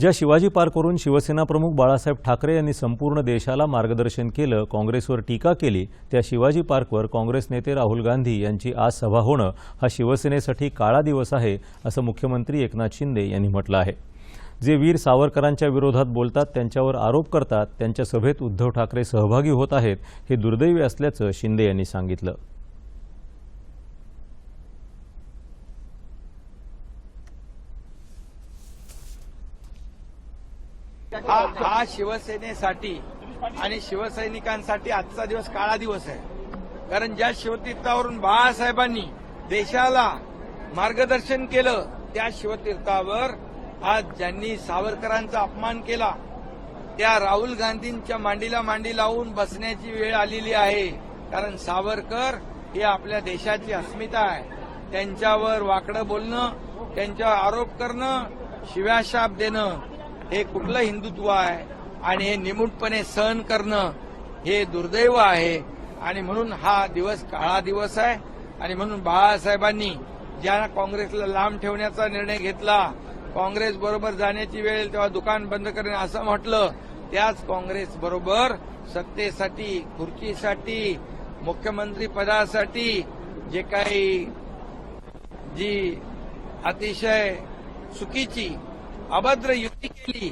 ज्या शिवाजी पार्कवरून शिवसेना प्रमुख बाळासाहेब ठाकरे यांनी संपूर्ण देशाला मार्गदर्शन केलं काँग्रेसवर टीका केली त्या शिवाजी पार्कवर काँग्रेस नेते राहुल गांधी यांची आज सभा होणं हा शिवसेनेसाठी काळा दिवस आहे असं मुख्यमंत्री एकनाथ शिंदे यांनी म्हटलं आहे. जे वीर सावरकरांच्या विरोधात बोलतात त्यांच्यावर आरोप करतात त्यांच्या सभेत उद्धव ठाकरे सहभागी होत आहेत हे दुर्दैवी असल्याचं शिंदे यांनी सांगितलं. हा हा शिवसेनेसाठी आणि शिवसैनिकांसाठी आजचा दिवस काळा दिवस आहे. कारण ज्या शिवतीर्थावरून बाळासाहेबांनी देशाला मार्गदर्शन केलं त्या शिवतीर्थावर आज ज्यांनी सावरकरांचा अपमान केला त्या राहुल गांधींच्या मांडीला मांडी लावून बसण्याची वेळ आलेली आहे. कारण सावरकर ही आपल्या देशाची अस्मिता आहे. त्यांच्यावर वाकडं बोलणं त्यांच्यावर आरोप करणं शिव्याशाप देणं हे कुठलं हिंदुत्व आहे आणि हे निमूटपणे सहन करणं हे दुर्दैव आहे. आणि म्हणून हा दिवस काळा दिवस आहे. आणि म्हणून बाळासाहेबांनी ज्या काँग्रेसला लांब ठेवण्याचा निर्णय घेतला काँग्रेस बरोबर जाण्याची वेळ तेव्हा दुकान बंद करणे असं म्हटलं त्याच काँग्रेस बरोबर सत्तेसाठी खुर्चीसाठी मुख्यमंत्री पदासाठी जे काही जी अतिशय चुकीची अभद्र युती केली.